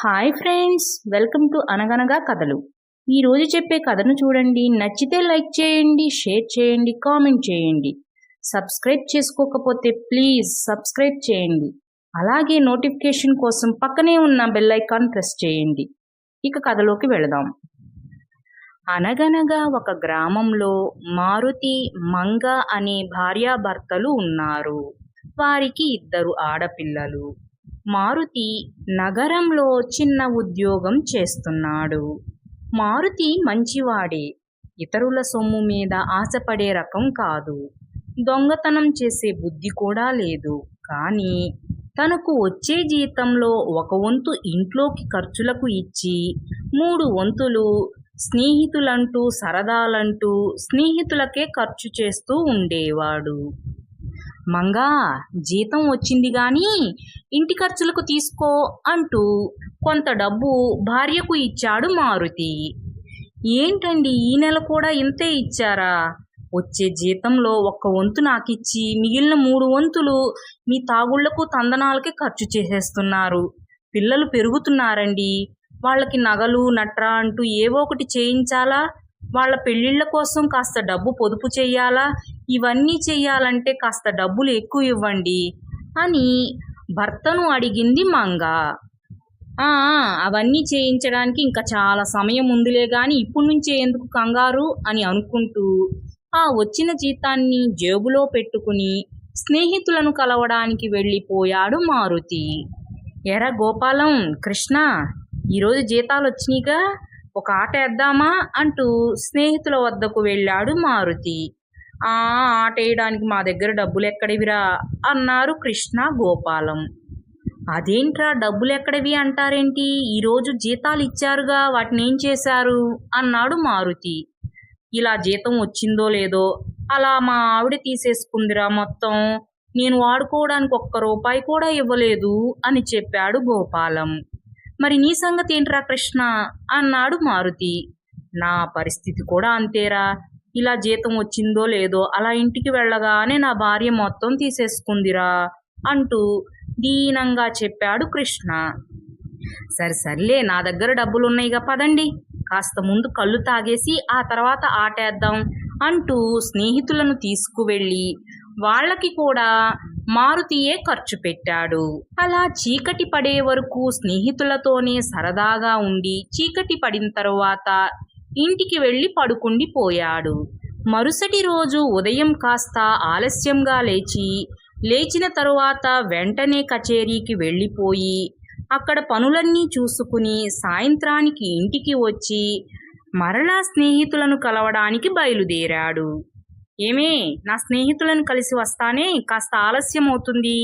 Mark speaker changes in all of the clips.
Speaker 1: Hi friends welcome to అనగనగా కథలు ఈరోజు చెప్పే కథను చూడండి. నచ్చితే లైక్ చేయండి షేర్ చేయండి కామెంట్ చేయండి. సబ్స్క్రైబ్ చేసుకోకపోతే ప్లీజ్ సబ్స్క్రైబ్ చేయండి. అలాగే నోటిఫికేషన్ కోసం పక్కనే ఉన్న బెల్ ఐకాన్ ప్రెస్ చేయండి. ఇక కథలోకి వెళదాం. అనగనగా ఒక గ్రామంలో మారుతి మంగ అనే భార్యాభర్తలు ఉన్నారు. వారికి ఇద్దరు ఆడపిల్లలు. మారుతి నగరంలో చిన్న ఉద్యోగం చేస్తున్నాడు. మారుతి మంచివాడే. ఇతరుల సొమ్ము మీద ఆశపడే రకం కాదు. దొంగతనం చేసే బుద్ధి కూడా లేదు. కానీ తనకు వచ్చే జీతంలో ఒక వంతు ఇంట్లోకి ఖర్చులకు ఇచ్చి మూడు వంతులు స్నేహితులంటూ సరదాలంటూ స్నేహితులకే ఖర్చు చేస్తూ ఉండేవాడు. మంగా జీతం వచ్చింది గాని ఇంటి ఖర్చులకు తీసుకో అంటూ కొంత డబ్బు భార్యకు ఇచ్చాడు మారుతి. ఏంటండి ఈ నెల కూడా ఇంతే ఇచ్చారా? వచ్చే జీతంలో ఒక్క వంతు నాకిచ్చి మిగిలిన మూడు వంతులు మీ తాగుళ్ళకు తందనాలకే ఖర్చు చేసేస్తున్నారు. పిల్లలు పెరుగుతున్నారండి. వాళ్ళకి నగలు నట్రా అంటూ ఏవో ఒకటి చేయించాలా? వాళ్ళ పెళ్ళిళ్ళ కోసం కాస్త డబ్బు పొదుపు చేయాలా? ఇవన్నీ చెయ్యాలంటే కాస్త డబ్బులు ఎక్కువ ఇవ్వండి అని భర్తను అడిగింది మంగ. "ఆ, అవన్నీ చేయించడానికి ఇంకా చాలా సమయం ఉందిలే గాని ఇప్పుడు నుంచే ఎందుకు కంగారు అని అనుకుంటూ ఆ వచ్చిన జీతాన్ని జేబులో పెట్టుకుని స్నేహితులను కలవడానికి వెళ్ళిపోయాడు మారుతి. ఎరా గోపాలం కృష్ణ ఈరోజు జీతాలు వచ్చినాయిగా ఒక ఆట వేద్దామా అంటూ స్నేహితుల వద్దకు వెళ్ళాడు మారుతి. ఆ ఆట వేయడానికి మా దగ్గర డబ్బులు ఎక్కడివిరా అన్నారు కృష్ణ గోపాలం. అదేంట్రా డబ్బులు ఎక్కడివి అంటారేంటి ఈరోజు జీతాలు ఇచ్చారుగా వాటిని ఏం చేశారు? అన్నాడు మారుతి. ఇలా జీతం వచ్చిందో లేదో? అలా మా ఆవిడ తీసేసుకుందిరా మొత్తం. నేను వాడుకోవడానికి ఒక్క రూపాయి కూడా ఇవ్వలేదు అని చెప్పాడు గోపాలం. మరి నీ సంగతి ఏంట్రా కృష్ణ? అన్నాడు మారుతి. నా పరిస్థితి కూడా అంతేరా. ఇలా జీతం వచ్చిందో లేదో అలా ఇంటికి వెళ్ళగానే నా భార్య మొత్తం తీసేసుకుందిరా అంటూ దీనంగా చెప్పాడు కృష్ణ. సరే సర్లే నా దగ్గర డబ్బులు ఉన్నాయిగా పదండి. కాస్త ముందు కళ్ళు తాగేసి ఆ తర్వాత ఆటేద్దాం అంటూ స్నేహితులను తీసుకువెళ్ళి వాళ్ళకి కూడా మారుతియే ఖర్చు పెట్టాడు. అలా చీకటి పడే వరకు స్నేహితులతోనే సరదాగా ఉండి చీకటి పడిన తరువాత ఇంటికి వెళ్ళి పడుకుండి పోయాడు. మరుసటి రోజు ఉదయం కాస్త ఆలస్యంగా లేచి లేచిన తరువాత వెంటనే కచేరీకి వెళ్ళిపోయి అక్కడ పనులన్నీ చూసుకుని సాయంత్రానికి ఇంటికి వచ్చి మరలా స్నేహితులను కలవడానికి బయలుదేరాడు. ఏమే నా స్నేహితులను కలిసి వస్తానే కాస్త ఆలస్యం అవుతుంది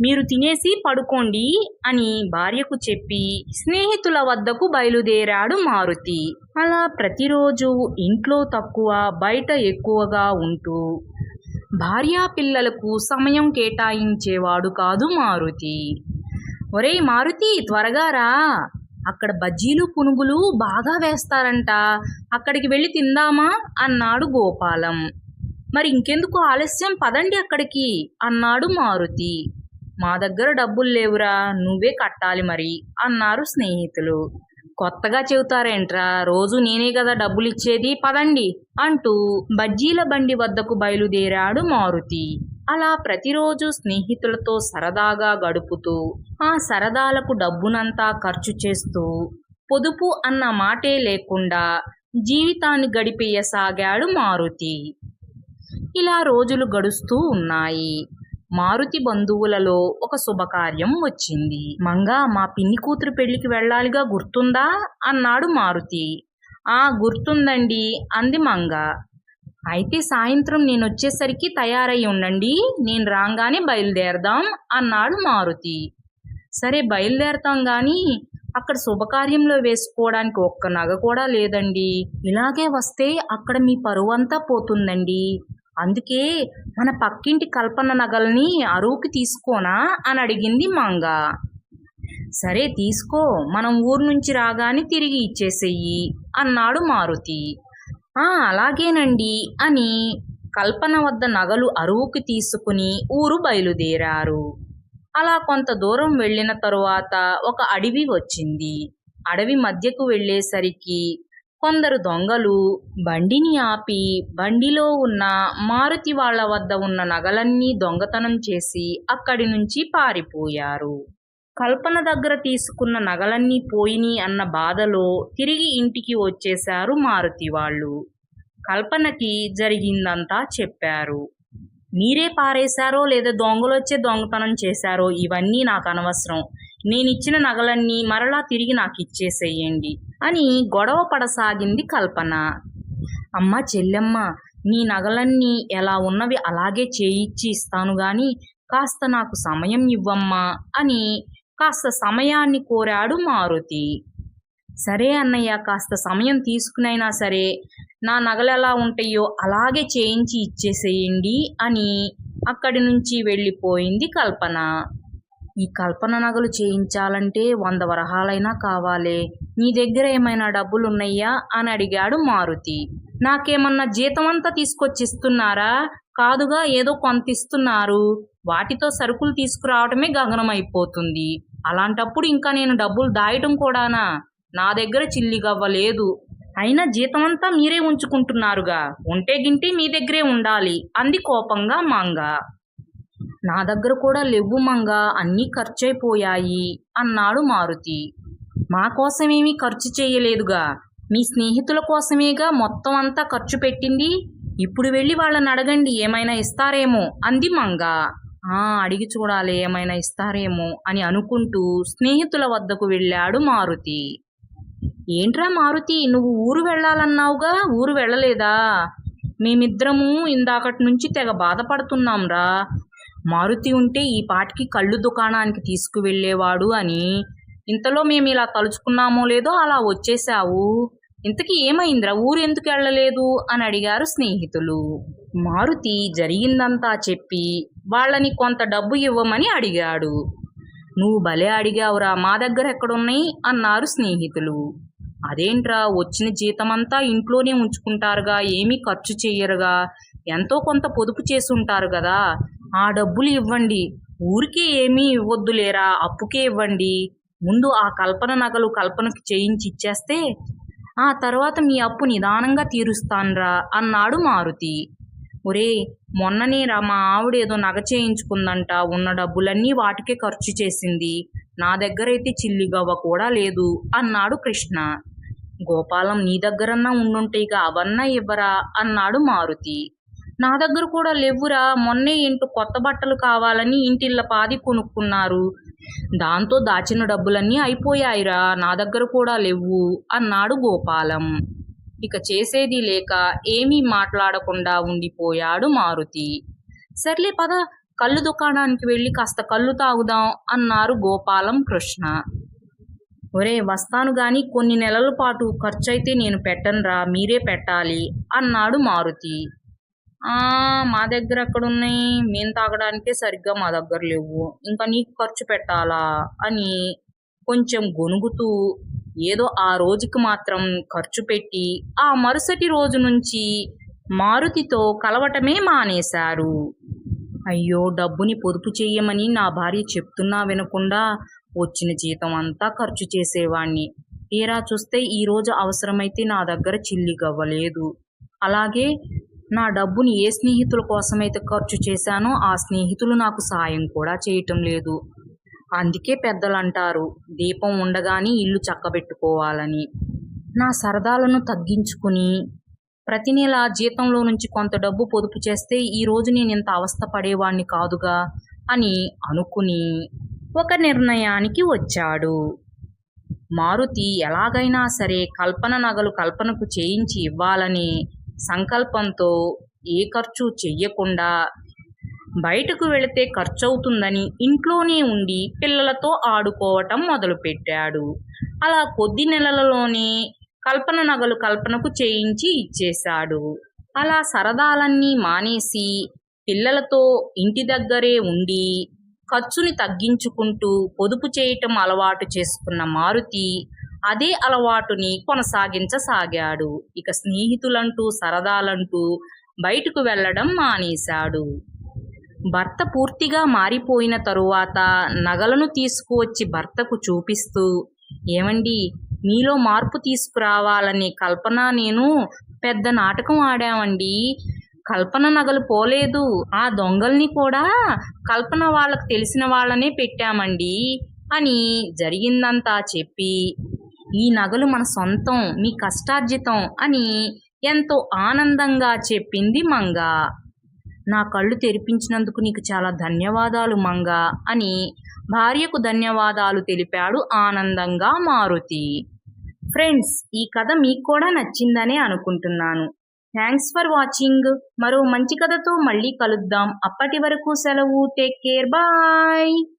Speaker 1: మీరు తినేసి పడుకోండి అని భార్యకు చెప్పి స్నేహితుల వద్దకు బయలుదేరాడు మారుతి. అలా ప్రతిరోజు ఇంట్లో తక్కువ బయట ఎక్కువగా ఉంటూ భార్యా పిల్లలకు సమయం కేటాయించేవాడు కాదు మారుతి. ఒరేయ్ మారుతి త్వరగా రా. అక్కడ బజ్జీలు పునుగులు బాగా వేస్తారంట. అక్కడికి వెళ్ళి తిందామా? అన్నాడు గోపాలం. మరి ఇంకెందుకు ఆలస్యం? పదండి అక్కడికి అన్నాడు మారుతి. మా దగ్గర డబ్బులు లేవురా నువ్వే కట్టాలి మరి అన్నారు స్నేహితులు. కొత్తగా చెబుతారేంట్రా రోజు నేనే కదా డబ్బులు ఇచ్చేది పదండి అంటూ బజ్జీల బండి వద్దకు బయలుదేరాడు మారుతి. అలా ప్రతిరోజు స్నేహితులతో సరదాగా గడుపుతూ ఆ సరదాలకు డబ్బునంతా ఖర్చు చేస్తూ పొదుపు అన్న మాటే లేకుండా జీవితాన్ని గడిపేయసాగాడు మారుతి. ఇలా రోజులు గడుస్తూ ఉన్నాయి. మారుతి బంధువులలో ఒక శుభకార్యం వచ్చింది. మంగా మా పిన్ని కూతురు పెళ్ళికి వెళ్ళాలిగా గుర్తుందా? అన్నాడు మారుతి. ఆ గుర్తుందండి అంది మంగ. అయితే సాయంత్రం నేను వచ్చేసరికి తయారై ఉండండి. నేను రాగానే బయలుదేరదాం అన్నాడు మారుతి. సరే బయలుదేరతాం గాని అక్కడ శుభకార్యంలో వేసుకోవడానికి ఒక్క నగ కూడా లేదండి. ఇలాగే వస్తే అక్కడ మీ పరువంతా పోతుందండి. అందుకే మన పక్కింటి కల్పన నగల్ని అరువుకి తీసుకోనా అని అడిగింది మంగ. సరే తీసుకో మనం ఊరు నుంచి రాగానే తిరిగి ఇచ్చేసేయి అన్నాడు మారుతి. ఆ అలాగేనండి అని కల్పన వద్ద నగలు అరువుకి తీసుకుని ఊరు బయలుదేరారు. అలా కొంత దూరం వెళ్ళిన తరువాత ఒక అడవి వచ్చింది. అడవి మధ్యకు వెళ్ళేసరికి కొందరు దొంగలు బండిని ఆపి బండిలో ఉన్న మారుతి వాళ్ళ వద్ద ఉన్న నగలన్నీ దొంగతనం చేసి అక్కడి నుంచి పారిపోయారు. కల్పన దగ్గర తీసుకున్న నగలన్నీ పోయిని అన్న బాధలో తిరిగి ఇంటికి వచ్చేశారు మారుతి వాళ్ళు. కల్పనకి జరిగిందంతా చెప్పారు. మీరే పారేశారో లేదా దొంగలొచ్చే దొంగతనం చేశారో ఇవన్నీ నాకు అనవసరం. నేనిచ్చిన నగలన్నీ మరలా తిరిగి నాకు ఇచ్చేసేయండి అని గొడవ పడసాగింది కల్పన. అమ్మ చెల్లెమ్మ నీ నగలన్నీ ఎలా ఉన్నవి అలాగే చేయిచ్చి ఇస్తాను గాని కాస్త నాకు సమయం ఇవ్వమ్మా అని కాస్త సమయాన్ని కోరాడు మారుతి. సరే అన్నయ్య కాస్త సమయం తీసుకునైనా సరే నా నగలు ఎలా ఉంటాయో అలాగే చేయించి ఇచ్చేసేయండి అని అక్కడి నుంచి వెళ్ళిపోయింది కల్పన. ఈ కల్పన నగలు చేయించాలంటే వంద వరహాలైనా కావాలే. నీ దగ్గర ఏమైనా డబ్బులు ఉన్నాయా అని అడిగాడు మారుతి. నాకేమన్నా జీతమంతా తీసుకొచ్చిస్తున్నారా? కాదుగా ఏదో కొంత ఇస్తున్నారు వాటితో సరుకులు తీసుకురావటమే గగనమైపోతుంది. అలాంటప్పుడు ఇంకా నేను డబ్బులు దాయటం కూడానా? నా దగ్గర చిల్లిగవ్వ లేదు. అయినా జీతమంతా మీరే ఉంచుకుంటున్నారుగా. ఉంటే గింటి మీ దగ్గరే ఉండాలి. అంది కోపంగా మాంగ. నా దగ్గర కూడా లేవు మంగ అన్నీ ఖర్చయిపోయాయి అన్నాడు మారుతి. మా కోసమేమీ ఖర్చు చేయలేదుగా. మీ స్నేహితుల కోసమేగా మొత్తం అంతా ఖర్చు పెట్టింది? ఇప్పుడు వెళ్ళి వాళ్ళని అడగండి ఏమైనా ఇస్తారేమో అంది మంగ. ఆ అడిగి చూడాలి ఏమైనా ఇస్తారేమో అని అనుకుంటూ స్నేహితుల వద్దకు వెళ్ళాడు మారుతి. ఏంట్రా మారుతి నువ్వు ఊరు వెళ్ళాలన్నావుగా? ఊరు వెళ్ళలేదా? మేమిద్దరము ఇందాకటి నుంచి తెగ బాధపడుతున్నాంరా. మారుతి ఉంటే ఈ పాటికి కళ్ళు దుకాణానికి తీసుకువెళ్ళేవాడు అని. ఇంతలో మేము ఇలా తలుచుకున్నామో లేదో అలా వచ్చేసావు ఇంతకీ ఏమైందిరా? ఊరు ఎందుకు వెళ్ళలేదు అని అడిగారు స్నేహితులు. మారుతి జరిగిందంతా చెప్పి వాళ్ళని కొంత డబ్బు ఇవ్వమని అడిగాడు. నువ్వు భలే అడిగావురా మా దగ్గర ఎక్కడున్నాయి? అన్నారు స్నేహితులు. అదేంట్రా వచ్చిన జీతమంతా ఇంట్లోనే ఉంచుకుంటారుగా ఏమీ ఖర్చు చెయ్యరుగా. ఎంతో కొంత పొదుపు చేసి ఉంటారు కదా. ఆ డబ్బులు ఇవ్వండి. ఊరికే ఏమీ ఇవ్వద్దులేరా అప్పుకే ఇవ్వండి. ముందు ఆ కల్పన నగలు కల్పనకు చేయించి ఇచ్చేస్తే ఆ తర్వాత మీ అప్పు నిదానంగా తీరుస్తాన్రా అన్నాడు మారుతి. ఒరే మొన్ననే రా మా ఆవిడ ఏదో నగ చేయించుకుందంట ఉన్న డబ్బులన్నీ వాటికే ఖర్చు చేసింది. నా దగ్గరైతే చిల్లిగవ్వ కూడా లేదు అన్నాడు కృష్ణ. గోపాలం నీ దగ్గరన్నా ఉండుంటేగా అవన్నా ఇవ్వరా అన్నాడు మారుతి. నా దగ్గర కూడా లేవురా మొన్నే ఇంటూ కొత్త బట్టలు కావాలని ఇంటిళ్ళ పాది కొనుక్కున్నారు. దాంతో దాచిన డబ్బులన్నీ అయిపోయాయిరా నా దగ్గర కూడా లేవు అన్నాడు గోపాలం. ఇక చేసేది లేక ఏమీ మాట్లాడకుండా ఉండిపోయాడు మారుతి. సర్లే పద కళ్ళు దుకాణానికి వెళ్ళి కాస్త కళ్ళు తాగుదాం అన్నారు గోపాలం కృష్ణ. ఒరే వస్తాను గాని కొన్ని నెలల పాటు ఖర్చయితే నేను పెట్టనురా మీరే పెట్టాలి అన్నాడు మారుతి. మా దగ్గర ఎక్కడున్నాయి మేము తాగడానికే సరిగ్గా మా దగ్గర లేవు. ఇంకా నీకు ఖర్చు పెట్టాలా అని కొంచెం గొనుగుతూ ఏదో ఆ రోజుకి మాత్రం ఖర్చు పెట్టి ఆ మరుసటి రోజు నుంచి మారుతితో కలవటమే మానేశారు. అయ్యో డబ్బుని పొదుపు చెయ్యమని నా భార్య చెప్తున్నా వినకుండా వచ్చిన జీతం అంతా ఖర్చు చేసేవాణ్ణి. తీరా చూస్తే ఈరోజు అవసరమైతే నా దగ్గర చిల్లి గవ్వలేదు. అలాగే నా డబ్బుని ఏ స్నేహితుల కోసమైతే ఖర్చు చేశానో ఆ స్నేహితులు నాకు సాయం కూడా చేయటం లేదు. అందుకే పెద్దలు అంటారు దీపం ఉండగానే ఇల్లు చక్కబెట్టుకోవాలని. నా సరదాలను తగ్గించుకుని ప్రతి నెల జీతంలో నుంచి కొంత డబ్బు పొదుపు చేస్తే ఈ రోజు నేను ఇంత అవస్థ పడేవాణ్ణి కాదుగా? అని అనుకుని ఒక నిర్ణయానికి వచ్చాడు. మారుతి ఎలాగైనా సరే కల్పన నగలు కల్పనకు చేయించి ఇవ్వాలని సంకల్పంతో ఏ ఖర్చు చెయ్యకుండా బయటకు వెళితే ఖర్చవుతుందని ఇంట్లోనే ఉండి పిల్లలతో ఆడుకోవటం మొదలుపెట్టాడు. అలా కొద్ది నెలలలోనే కల్పన నగలు కల్పనకు చేయించి ఇచ్చేశాడు. అలా సరదాలన్నీ మానేసి పిల్లలతో ఇంటి దగ్గరే ఉండి ఖర్చుని తగ్గించుకుంటూ పొదుపు చేయటం అలవాటు చేసుకున్న మారుతి అదే అలవాటుని కొనసాగించసాగాడు. ఇక స్నేహితులంటూ సరదాలంటూ బయటకు వెళ్ళడం మానేశాడు. భర్త పూర్తిగా మారిపోయిన తరువాత నగలను తీసుకువచ్చి భర్తకు చూపిస్తూ ఏమండి మీలో మార్పు తీసుకురావాలనే కల్పన నేను పెద్ద నాటకం ఆడామండి. కల్పన నగలు పోలేదు. ఆ దొంగల్ని కూడా కల్పన వాళ్ళకు తెలిసిన వాళ్ళనే పెట్టామండి అని జరిగిందంతా చెప్పి ఈ నగలు మన సొంతం మీ కష్టార్జితం అని ఎంతో ఆనందంగా చెప్పింది మంగ. నా కళ్ళు తెరిపించినందుకు నీకు చాలా ధన్యవాదాలు మంగ అని భార్యకు ధన్యవాదాలు తెలిపాడు ఆనందంగా మారుతి. ఫ్రెండ్స్ ఈ కథ మీకు కూడా నచ్చిందనే అనుకుంటున్నాను. Thanks for watching. మరో మంచి కథతో మళ్ళీ కలుద్దాం. అప్పటి వరకు సెలవు. Take care. బాయ్.